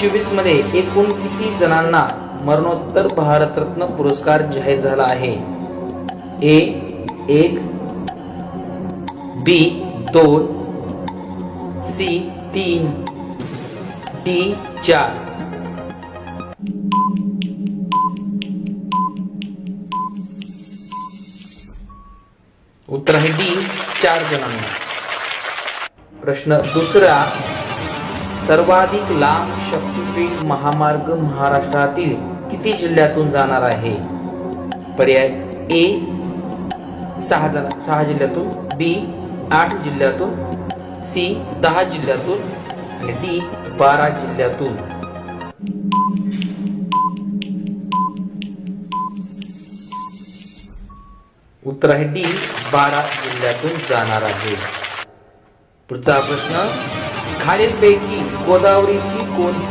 चोवीसमध्ये एकूण किती जणांना मरणोत्तर भारतरत्न पुरस्कार जाहीर झाला आहे? ए एक बी दोन सी तीन डी चार. उत्तर आहे डी चार जणांना. प्रश्न दुसरा सर्वाधिक लांब शक्तीपीठ महामार्ग महाराष्ट्रातील किती जिल्ह्यातून जाणार आहे? पर्याय ए सहा जण सहा जिल्ह्यातून बी आठ जिल्ह्यातून सी दहा जिल्ह्यातून आणि डी बारा जिल्ह्यातून. उत्तर आहे डी बारा जिल्ह्यातून जाणार आहे. पुढचा प्रश्न खालीलपैकी गोदावरीची कोणती